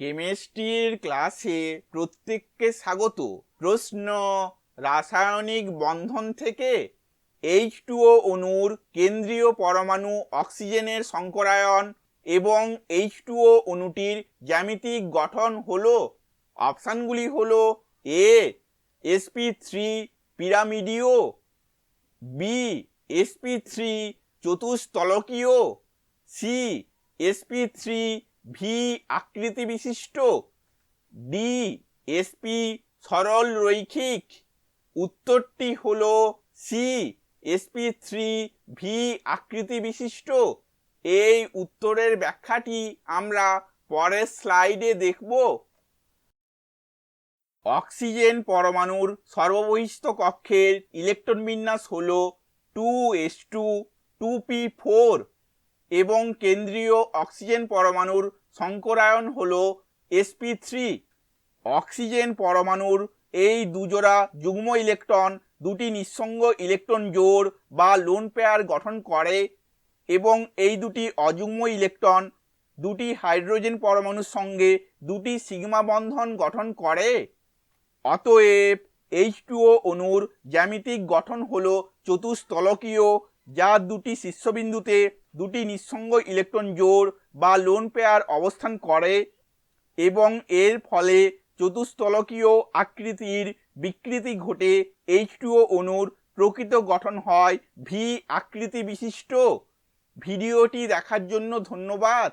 কেমিস্ট্রির ক্লাসে প্রত্যেককে স্বাগত। প্রশ্ন, রাসায়নিক বন্ধন থেকে এইচ টুও অণুর কেন্দ্রীয় পরমাণু অক্সিজেনের সংকরায়ন এবং এইচ টুও অণুটির জ্যামিতিক গঠন হলো, অপশানগুলি হলো এ এসপি থ্রি পিরামিডিও বি এসপি থ্রি চতুস্তলকীয় সি এসপি থ্রি ভি আকৃতি বিশিষ্ট ডি এসপি সরল রৈখিক, উত্তরটি হল সি এসপি থ্রি ভি আকৃতি বিশিষ্ট। এই উত্তরের ব্যাখ্যাটি আমরা পরের স্লাইডে দেখব। অক্সিজেন পরমাণুর সর্ববহিষ্ঠ কক্ষের ইলেকট্রন বিন্যাস হল two s two two p four এবং কেন্দ্রীয় অক্সিজেন পরমাণুর সংকরায়ন হল এসপি থ্রি। অক্সিজেন পরমাণুর এই দুজোড়া যুগ্ম ইলেকট্রন দুটি নিঃসঙ্গ ইলেকট্রন জোড় বা লোন পেয়ার গঠন করে এবং এই দুটি অযুগ্ম ইলেকট্রন দুটি হাইড্রোজেন পরমাণুর সঙ্গে দুটি সিগমা বন্ধন গঠন করে। অতএব এইচ টুও অণুর জ্যামিতিক গঠন হল চতুস্তলকীয়, যা দুটি শীর্ষবিন্দুতে দুটি নিঃসঙ্গ ইলেকট্রন জোড় বা লোন পেয়ার অবস্থান করে এবং এর ফলে চতুস্তলকীয় আকৃতির বিকৃতি ঘটে এইচ টুও অণুর প্রকৃত গঠন হয় ভি আকৃতি বিশিষ্ট ভিডিওটি দেখার জন্য ধন্যবাদ।